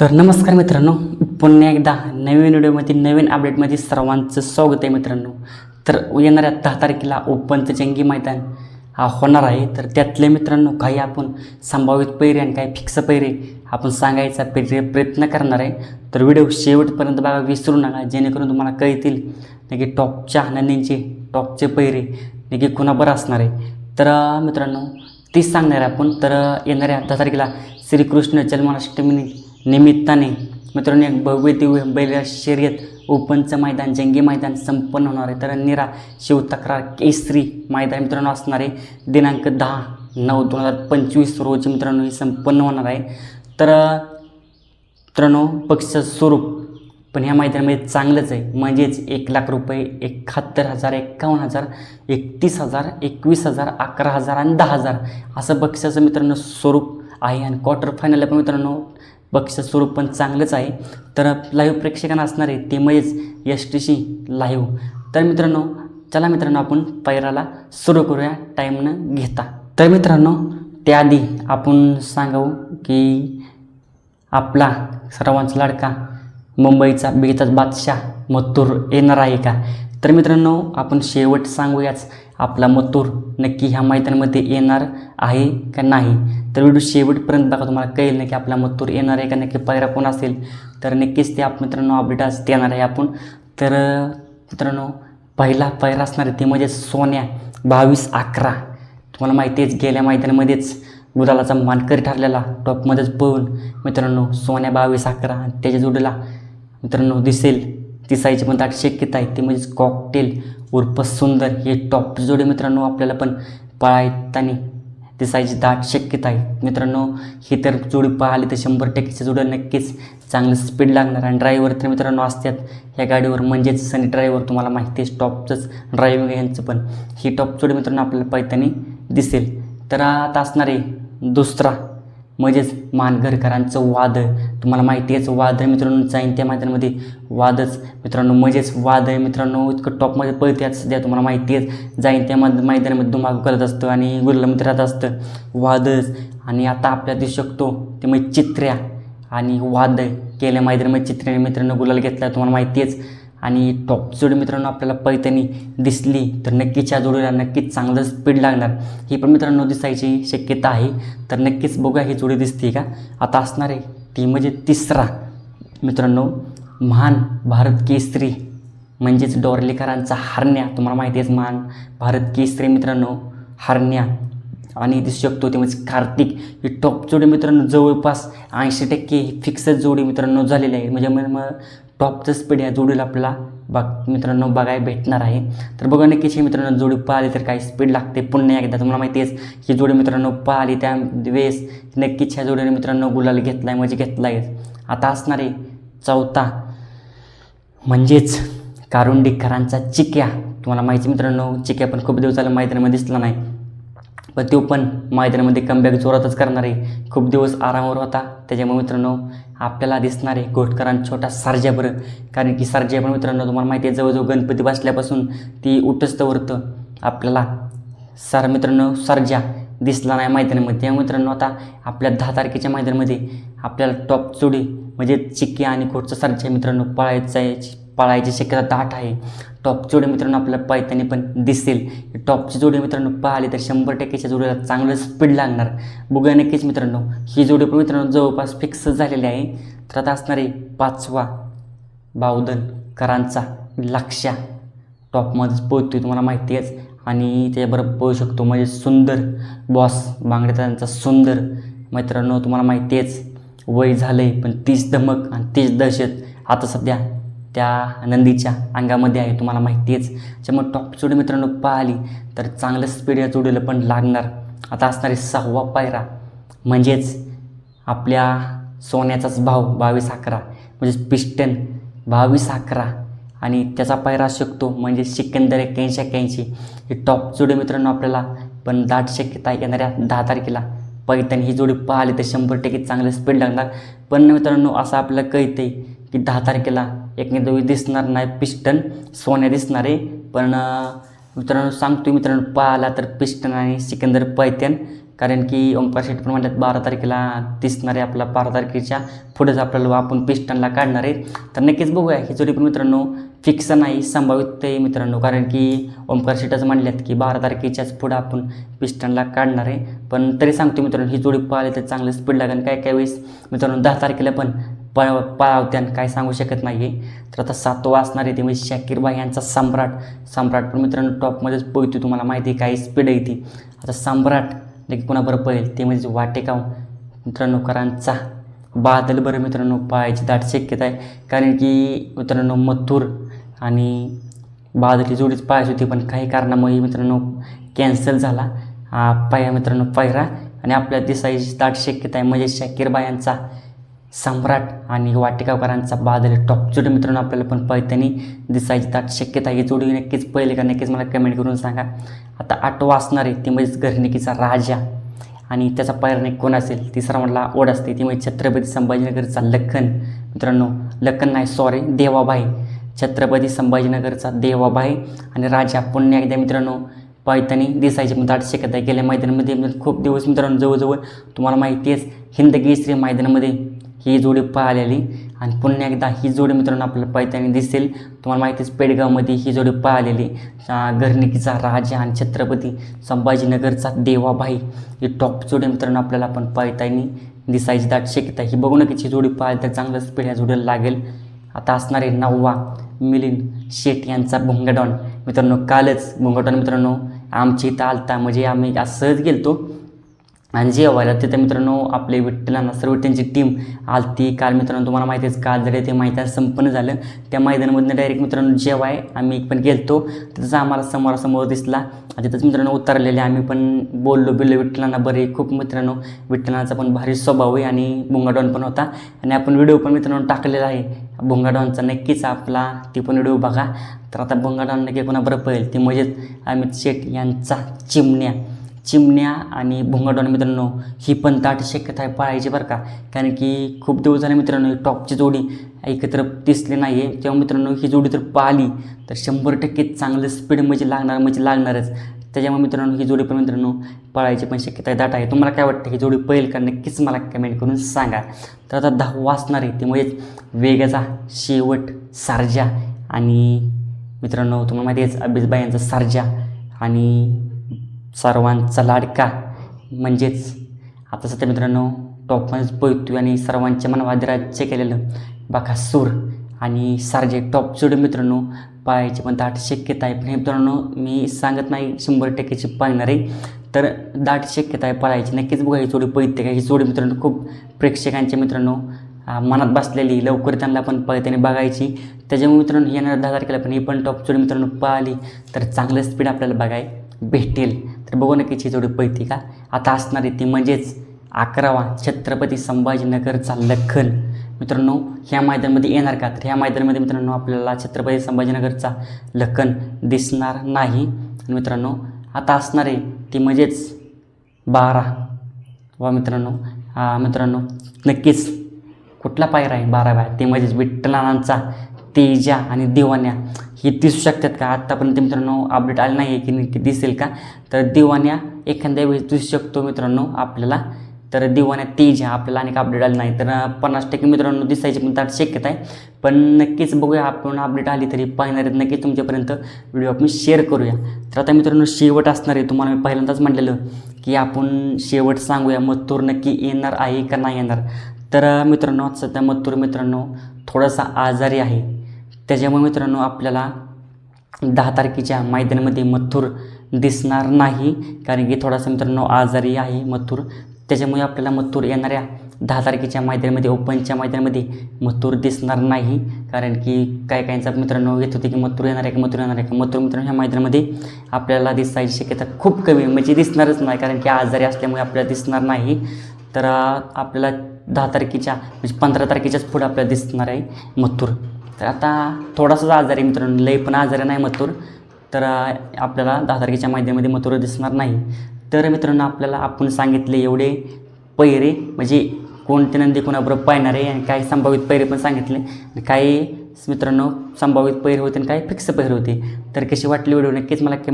तर नमस्कार मित्रांनो पुन्हा एकदा नवीन व्हिडिओमध्ये नवीन अपडेटमध्ये सर्वांचं स्वागत आहे मित्रांनो. तर येणाऱ्या दहा तारखेला ओपनचं जंगी मैदान हा होणार आहे. तर त्यातले मित्रांनो काही आपण संभावित पैरे आणि काही फिक्स पैरे आपण सांगायचा पैरे प्रयत्न करणार आहे. तर व्हिडिओ शेवटपर्यंत बघा विसरू नका जेणेकरून तुम्हाला कळतील नक्की टॉपच्या आनंदींचे टॉपचे पैरे नक्की कुणाबर असणार आहे. तर मित्रांनो तीच सांगणार आहे आपण. तर येणाऱ्या दहा तारखेला श्रीकृष्ण जन्माष्टमीने निमित्ताने मित्रांनो एक भव्य दिव्य बैल शर्यत ओपनचं मैदान जंगी मैदान संपन्न होणार आहे. तर निरा शिवतक्रार केसरी मैदान मित्रांनो असणार आहे. दिनांक दहा नऊ दोन हजार पंचवीस रोजी मित्रांनो हे संपन्न होणार आहे. तर मित्रांनो पक्ष स्वरूप पण ह्या मैदानामध्ये चांगलंच आहे. म्हणजेच एक लाख रुपये एकाहत्तर हजार एकावन्न हजार एकतीस हजार एकवीस हजार अकरा हजार आणि दहा हजार असं बक्षाचं मित्रांनो स्वरूप आहे. आणि क्वार्टर फायनलला पण मित्रांनो बक्षीचं स्वरूप पण चांगलंच आहे. तर लाईव्ह प्रेक्षकांना असणार आहे ते म्हणजेच एस टी सी लाईव्ह तर मित्रांनो चला मित्रांनो आपण पैराला सुरू करूया. टाईम न घेता. तर मित्रांनो त्याआधी आपण सांगावं की आपला सर्वांचा लाडका मुंबईचा बेताज बादशाह मथुर येणार आहे का? तर मित्रांनो आपण शेवट सांगूयाच आपला मथुर नक्की ह्या मैदानामध्ये येणार आहे का नाही. तर व्हिडिओ शेवटपर्यंत बघा तुम्हाला कळेल ना की आपला मथुर येणार आहे का नक्की पायरा कोण असेल? तर नक्कीच ते आप मित्रांनो अपडेट आज देणार आहे आपण. तर मित्रांनो पहिला पायरा असणार आहे ते म्हणजे सोन्या बावीस अकरा. तुम्हाला माहिती आहेच गेल्या मैदानामध्येच गुलालाचा मानकरी ठरलेला टॉपमध्येच पळून मित्रांनो सोन्या बावीस अकरा आणि त्याच्या जोडीला मित्रांनो दिसेल. दिसायची पण दाट शक्यता आहे. ते म्हणजेच कॉकटेल उर्फ सुंदर हे टॉप जोडी मित्रांनो आपल्याला पण पळायताना दिसायची दाट शक्यता आहे. मित्रांनो ही तर जोडी पाहिली तर शंभर टक्केच्या जोड्या नक्कीच चांगलं स्पीड लागणार आणि ड्रायव्हर तर मित्रांनो असतात ह्या गाडीवर म्हणजेच सनी ड्रायव्हर तुम्हाला माहिती आहे टॉपचंच ड्रायव्हिंग यांचं पण. ही टॉप जोडी मित्रांनो आपल्याला पाहताना दिसेल. तर आता असणार आहे दुसरा म्हणजेच मानघरकरांचं वादळ तुम्हाला माहिती आहेच वादळ मित्रांनो जाईन त्या मैदानामध्ये वादच मित्रांनो म्हणजेच वादळ मित्रांनो. इतकं टॉपमध्ये पळते आज सध्या तुम्हाला माहिती आहे जाईन त्या मै मैदानामध्ये धुमाकू करत असतं आणि गुरुला मित्रात असतं. वादच. आणि आता आपल्या दिसू शकतो ते म्हणजे चित्र्या आणि वादळ केल्या मैदानामध्ये चित्र्याने मित्रांनो गुलाल घेतला तुम्हाला माहिती आहेच. आणि टॉप जोडी मित्रांनो आपल्याला पैतणी दिसली तर नक्कीच या जोडीला नक्कीच चांगलं स्पीड लागणार. ही पण मित्रांनो दिसायची शक्यता आहे. तर नक्कीच बघूया ही जोडी दिसते का? आता असणार आहे ती म्हणजे तिसरा मित्रांनो महान भारत केसरी म्हणजेच डोरलेकरांचा हरण्या. तुम्हाला माहिती आहेच महान भारत केसरी मित्रांनो हरण्या. आणि दिसू शकतो ते म्हणजे कार्तिक. ही टॉप जोडी मित्रांनो जवळपास ऐंशी टक्के फिक्सच जोडी मित्रांनो झालेली आहे. म्हणजे मग टॉपचं स्पीड या जोडीला आपल्याला बघ मित्रांनो बघायला भेटणार आहे. तर बघा नक्कीच ही मित्रांनो जोडी पळाली तर काही स्पीड लागते पुन्हा एकदा. तुम्हाला माहिती आहेच ही जोडी मित्रांनो पाहिली त्या वेळेस नक्कीच ह्या जोडीने मित्रांनो गुलाल घेतला आहे म्हणजे घेतला आहे आता असणार आहे चौथा. म्हणजेच कारुंडीकरांचा चिक्या. तुम्हाला माहिती मित्रांनो चिक्या पण खूप दिवस झाला मैदानामध्ये दिसला नाही. पण तो पण मैदानामध्ये कमबॅक जोरातच करणार आहे. खूप दिवस आरामावर होता. त्याच्यामुळे मित्रांनो आपल्याला दिसणार आहे घोटकरां छोटा सर्जा बरं. कारण की सर्जा पण मित्रांनो तुम्हाला माहिती आहे जवळजवळ गणपती बसल्यापासून ती उठच वरतं आपल्याला सर मित्रांनो सर्जा दिसला नाही मैदानामध्ये. त्या मित्रांनो आता आपल्या दहा तारखेच्या मैदानामध्ये आपल्याला टॉप चुडी म्हणजे चिक्की आणि खोटचं सर्जा मित्रांनो पळायचा पळायची शक्यता दाट आहे. टॉपची जोडी मित्रांनो आपल्याला पाहताना पण दिसेल. टॉपची जोडी मित्रांनो पाहिली तर शंभर टक्केच्या जोडीला चांगलं स्पीड लागणार. बघूया नक्कीच मित्रांनो ही जोडी पण मित्रांनो जवळपास फिक्स झालेली आहे. तर आता असणारे पाचवा बावधन करांचा लक्ष्या टॉपमध्येच पोहतोय तुम्हाला माहिती आहेच. आणि त्याच्याबरोबर पोहू शकतो म्हणजे सुंदर बॉस बांगडेकरांचा सुंदर. मित्रांनो तुम्हाला माहिती आहेच वय झालं आहे पण तीच धमक आणि तीच दहशत आता सध्या त्या नंदीच्या अंगामध्ये आहे तुम्हाला माहिती आहेच. त्याच्यामुळे टॉप जोडी मित्रांनो पाहिली तर चांगलं स्पीड या जोडीला पण लागणार. आता असणारे सहावा पायरा म्हणजेच आपल्या सोन्याचाच भाव बावीस अकरा म्हणजेच पिस्टन बावीस अकरा. आणि त्याचा पायरा शकतो म्हणजे सिकंदर एक्क्याऐंशी एक्क्याऐंशी. ही टॉप जोडी मित्रांनो आपल्याला पण दाट शक्यता येणाऱ्या दहा तारखेला. पैठण ही जोडी पाहिली तर शंभर टक्के चांगलं स्पीड लागणार. पण मित्रांनो असं आपल्याला कळते की दहा तारखेला एकमेव दिसणार नाही पिस्टन सोन्या दिसणार. आहे पण मित्रांनो सांगतो मित्रांनो पाहिला तर पिस्टन आणि सिकंदर पैत्यान कारण की ओंकार शेट पण म्हणतात बारा तारखेला दिसणार आहे आपला बारा तारखेच्या पुढेच आपल्याला आपण पिस्टनला काढणार आहे. तर नक्कीच बघूया ही जोडी पण मित्रांनो फिक्स नाही संभावित आहे मित्रांनो. कारण की ओंकार शेटच म्हणल्यात की बारा तारखेच्याच पुढं आपण पिस्टनला काढणार आहे. पण तरी सांगतो मित्रांनो ही जोडी पाहिली तर चांगलं स्पीड लागेल. काय काय वेळेस मित्रांनो दहा तारखेला पण पळ पळावत्यान काय सांगू शकत नाही आहे तर आता सातवा असणार आहे ते म्हणजे शाकीर भाई यांचा सम्राट. सम्राट पण मित्रांनो टॉपमध्येच पळतो तुम्हाला माहिती आहे काही स्पीड आहे ती. आता सम्राट नक्की कोणाबरोबर पळेल ते म्हणजे वाटेकाव मित्रांनो करांचा बादल बरं मित्रांनो पाहायची दाट शक्यता आहे. कारण की मित्रांनो मथुर आणि बादली जोडीच पाहायची होती पण काही कारणामुळे मित्रांनो कॅन्सल झाला. हा पाया मित्रांनो पायरा आणि आपल्या दिसायची दाट शक्यता आहे म्हणजे शाकीर बायांचा सम्राट आणि वाटिकावकरांचा बादल टॉप जोडी. मित्रांनो आपल्याला पण पळतानी दिसायची दाट शक्यता आहे. ही जोडी नक्कीच पहिले का नक्कीच मला कमेंट करून सांगा. आता आठवा असणार आहे ती म्हणजेच घरनिकीचा राजा. आणि त्याचा पैरणिक कोण असेल तिसरा म्हटला ओढ असते. ती म्हणजे छत्रपती संभाजीनगरचा लखन. मित्रांनो लखन नाही सॉरी देवाबाई छत्रपती संभाजीनगरचा देवाबाई आणि राजा पुन्हा एकदा मित्रांनो पायतानी दिसायची पण दाट शक्यता आहे. गेल्या मैदानामध्ये खूप दिवस मित्रांनो जवळजवळ तुम्हाला माहिती आहेच हिंदगी श्री मैदानामध्ये ही जोडी पाहिलेली. आणि पुन्हा एकदा ही जोडी मित्रांनो आपल्याला पायतानी दिसेल. तुम्हाला माहितीच पेडगावमध्ये ही जोडी पाहिलेली. घरणिकीचा राजा आणि छत्रपती संभाजीनगरचा देवाबाई ही टॉप जोडी मित्रांनो आपल्याला पण पैतानी दिसायची दाट शक्यता ही बघू नक्कीच ही जोडी पाहायला तर चांगलंच पिढ्या ह्या जोडीला लागेल. आता असणारे नववा मिलिंद शेट यांचा भुंगाडॉन. मित्रांनो कालच भुंगाडॉन मित्रांनो आमच्या इथं आलता. म्हणजे आम्ही सहज गेलतो. आणि जेवायला तिथं मित्रांनो आपले विठ्ठलांना सर्व त्यांची टीम आलती. काल मित्रांनो तुम्हाला माहिती आहे काल जरी ते मैदान संपन्न झालं त्या मैदानामधनं डायरेक्ट मित्रांनो जेवाय आम्ही पण गेलतो. तिथंच आम्हाला समोरासमोर दिसला. आणि तिथंच मित्रांनो उतरलेले आम्ही पण बोललो बिल्लो विठ्ठलांना बरे. खूप मित्रांनो विठ्ठलांचा पण भारी स्वभाव आहे आणि भुंगाडॉन पण होता. आणि आपण व्हिडिओ पण मित्रांनो टाकलेला आहे. भुंगाडॉनचा नक्कीच आपला ती पण व्हिडिओ बघा. तर आता भुंगाडॉन नक्की कोणाबरोबर पळेल ती मजेत. अमित शेठ यांचा चिमण्या. चिमण्या आणि भुंगाडॉन मित्रांनो ही पण दाट शक्यता आहे पाळायची बरं का? कारण की खूप दिवस झाले मित्रांनो ही टॉपची जोडी एकत्र दिसली नाही आहे तेव्हा मित्रांनो ही जोडी तर पाहिली तर शंभर टक्के चांगलं स्पीड म्हणजे लागणार म्हणजे लागणारच. त्याच्यामुळे मित्रांनो ही जोडी पण मित्रांनो पळायची पण शक्यता आहे दाट आहे. तुम्हाला काय वाटतं ही जोडी पळेल का? नक्कीच मला कमेंट करून सांगा. तर आता दहा वाचणार आहे ते म्हणजेच वेगाचा शेवट सारजा आणि मित्रांनो तुम्हाला माहिती आहेच अभिजबाई यांचा सारजा आणि सर्वांचा लाडका. म्हणजेच आता सध्या मित्रांनो टॉपमध्येच पळतोय आणि सर्वांच्या मनावादी राज्य केलेलं बाकासूर आणि सारजे टॉप जोडी मित्रांनो पाहायची पण दाट शक्यता आहे. पण हे मित्रांनो मी सांगत नाही शंभर टक्केची पाळणार. आहे तर दाट शक्यता आहे पळायची. नक्कीच बघा ही जोडी पळते का? ही जोडी मित्रांनो खूप प्रेक्षकांच्या मित्रांनो मनात बसलेली. लवकर त्यांना पण पळताना बघायची. त्याच्यामुळे मित्रांनो येणार दहा तारखेला पण ही पण टॉप जोडी मित्रांनो पळाली तर चांगलं स्पीड आपल्याला बघाय भेटेल. तर बघू नक्कीच ही जोडी पळते का? आता असणार ती म्हणजेच अकरावा छत्रपती संभाजीनगरचा लखन. मित्रांनो ह्या मैदानामध्ये येणार का? तर ह्या मैदानामध्ये मित्रांनो आपल्याला छत्रपती संभाजीनगरचा लखन दिसणार नाही. आणि मित्रांनो आता असणार ती म्हणजेच बारा. वा मित्रांनो मित्रांनो नक्कीच कुठला पायरा आहे बारा बाय ते म्हणजेच विठ्ठलांचा तेजा आणि दिवाण्या हे दिसू शकतात का? आत्तापर्यंत मित्रांनो अपडेट आले नाही आहे की नक्की दिसेल का? तर दिवाण्या एखाद्या वेळेस दिसू शकतो मित्रांनो आपल्याला. तर दिवाण्या तेजा आपल्याला अनेक अपडेट आले नाही. तर पन्नास टक्के मित्रांनो दिसायची पण त्यात शक्यता आहे. पण नक्कीच बघूया आपण अपडेट आली तरी पाहणार आहेत. नक्कीच तुमच्यापर्यंत व्हिडिओ आपण शेअर करूया. तर आता मित्रांनो शेवट असणार आहे. तुम्हाला मी पहिल्यांदाच म्हटलेलं की आपण शेवट सांगूया मथुर नक्की येणार आहे का नाही येणार? तर मित्रांनो सध्या मथुर मित्रांनो थोडासा आजारी आहे. त्याच्यामुळे मित्रांनो आपल्याला दहा तारखेच्या मैदानामध्ये मथुर दिसणार नाही. कारण की थोडासा मित्रांनो आजारी आहे मथुर. त्याच्यामुळे आपल्याला मथुर येणाऱ्या दहा तारखेच्या मैदानामध्ये ओपनच्या मैदानामध्ये मथुर दिसणार नाही. कारण की काय काहींचा मित्रांनो येत होते की मथुर येणार आहे का मथुर येणार आहे का? मथुर मित्रांनो ह्या मैदानामध्ये आपल्याला दिसायची शक्यता खूप कमी म्हणजे दिसणारच नाही कारण की आजारी असल्यामुळे आपल्याला दिसणार नाही. तर आपल्याला दहा तारखेच्या म्हणजे पंधरा तारखेच्याच पुढे आपल्याला दिसणार आहे मथुर. तर आता थोडासाच आजार आहे मित्रांनो. लई पण आजार नाही मथुर. तर आपल्याला दहा तारखेच्या मैद्यामध्ये मथुर दिसणार नाही. तर मित्रांनो आपल्याला आपण सांगितले एवढे पैरे म्हणजे कोणते नंदी कोणाबरोबर पाहणार आहे आणि काही संभावित पैरे पण सांगितले. आणि काही मित्रांनो संभावित पैरे होते आणि काही फिक्स पैरे होते. तर कशी वाटली व्हिडिओ नक्कीच मला कमेंट